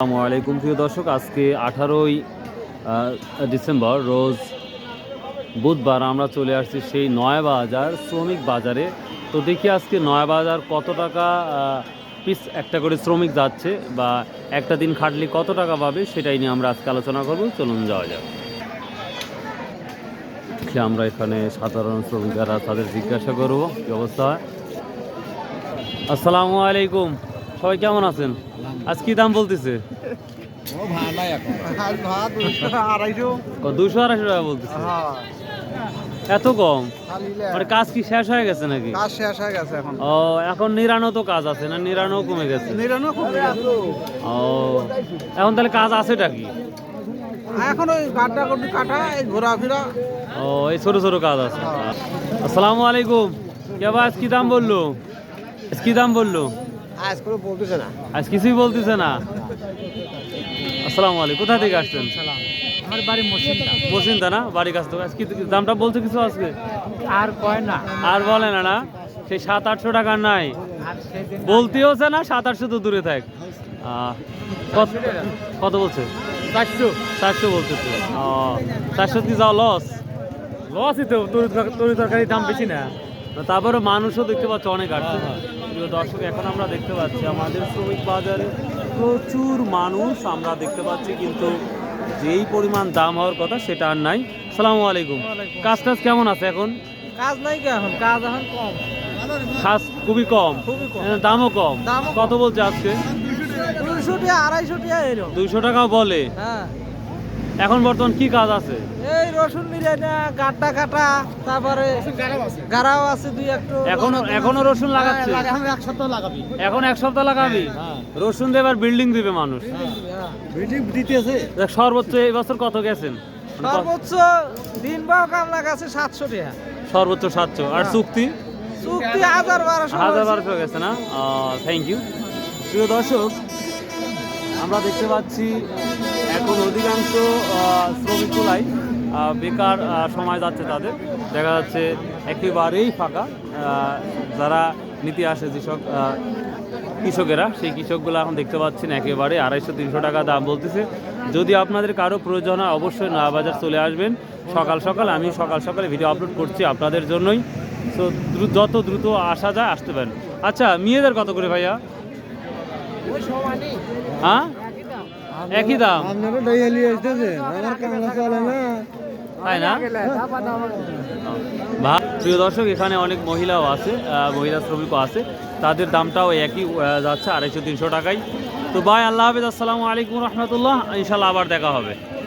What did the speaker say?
আসসালামু আলাইকুম। প্রিয় দর্শক, আজকে আঠারোই ডিসেম্বর, রোজ বুধবার আমরা চলে আসছি সেই নয়াবাজার শ্রমিক বাজারে। তো দেখি আজকে নয়াবাজার কত টাকা পিস একটা করে শ্রমিক যাচ্ছে বা একটা দিন খাটলে কত টাকা পাবে সেটাই নিয়ে আমরা আজকে আলোচনা করব। চলুন যাওয়া যাক। আমরা এখানে সাধারণ শ্রমিক যারা তাদের জিজ্ঞাসা করব, কি অবস্থা? আসসালামু আলাইকুম। সবাই কেমন আছেন? আজ কি দাম বলতেছে? দুশো আড়াইশো। টাকা বলতেছে? হ্যাঁ। এত কম? মানে কাজ কি শেষ হয়ে গেছে নাকি? কাজ শেষ হয়ে গেছে এখন। ও এখন নিরানো তো কাজ আছে না? নিরানো কমে গেছে? নিরানো কমে গেছে। ও এখন তাহলে কাজ আছেটা কি? এখন ওই কাটা কুটি কাটা এই ঘোরাফেরা। ও এই ছোট ছোট কাজ আছে। আসসালামু আলাইকুম। কে আজ কি দাম বলল? কি দাম বলল? আজ করে বলতেছে না। আজ কিছুই বলতেছে না। আসসালামু আলাইকুম। কোথা থেকে আসছেন? আমার বাড়ি মসজিদটা বসিন্দা না? বাড়ির কাছ থেকে। আজ কি দামটা বলছে কিছু আজকে? আর কয় না। আর বলে না না। সেই সাত আটশো টাকা নাই। হচ্ছে না সাত আটশো তো দূরে থাক। আহ, কত কত বলছে? চারশো। চারশো বলছে তো চারশো কি যাও লস লসই তো তরি তরি তরকারির দাম বেশি না। তারপরে মানুষও দেখতে পাচ্ছি অনেক আসছে। প্রিয় দর্শক এখন আমরা দেখতে পাচ্ছি আমাদের শ্রমিক বাজারে প্রচুর মানুষ আমরা দেখতে পাচ্ছি কিন্তু যেই পরিমাণ দাম হওয়ার কথা সেটা আর নাই। সালামু আলাইকুম। কাজ টাজ কেমন আছে এখন? কাজ নাই কি এখন? কাজ এখন কম। কাজ খুবই কম। দামও কম। কত বলছে আজকে? দুইশো টাকা আড়াইশো টাকা দুইশো টাকাও বলে। হ্যাঁ। এখন বর্তমান কি কাজ আছে? রসুন মিলাইনা গাড্ডা কাটা তারপরে গাড়াও আছে। দুই একটু এখনও এখনও রসুন লাগাচ্ছে? এখন এক সপ্তাহ লাগাবি। এখন এক সপ্তাহ লাগাবি? রসুন দেবার বিল্ডিং দিবে মানুষ। বিল্ডিং দিতেছে। দেখ, সর্বোচ্চ এই বছর কত গেছেন? সর্বোচ্চ দিন বাও কামলা গাছে সাতশো টাকা। সর্বোচ্চ সাতশো। আর চুক্তি? চুক্তি হাজার বারোশো হাজার। বারোশো গেছে না? থ্যাংক ইউ প্রিয় দর্শক আমরা দেখতে পাচ্ছি এখন অধিকাংশ আহ, শ্রমিকগুলাই আহ, বেকার সময় যাচ্ছে তাদের। দেখা যাচ্ছে একেবারেই ফাঁকা। যারা নীতি আসে যেসব কৃষকেরা সেই কৃষকগুলো এখন দেখতে পাচ্ছেন একেবারে আড়াইশো তিনশো টাকা দাম বলতেছে। যদি আপনাদের কারও প্রয়োজন হয় অবশ্যই নয়া বাজার চলে আসবেন। সকাল সকাল আমি সকাল সকালে ভিডিও আপলোড করছি আপনাদের জন্যই। তো যত দ্রুত আসা যায় আসতে পারেন। আচ্ছা মেয়েদের কত করে ভাইয়া? হ্যাঁ? একই দাম। আপনারা ডেইলি আসতেছে আমার কামলা চলে না। তাই না? প্রিয় দর্শক এখানে অনেক মহিলাও আছে মহিলা শ্রমিকও আছে। তাদের দামটাও একই যাচ্ছে আড়াইশো তিনশো টাকায়। তো ভাই আল্লাহ হাফিজ। আসসালামু আলাইকুম রহমতুল্লাহ। ইনশাল্লাহ আবার দেখা হবে।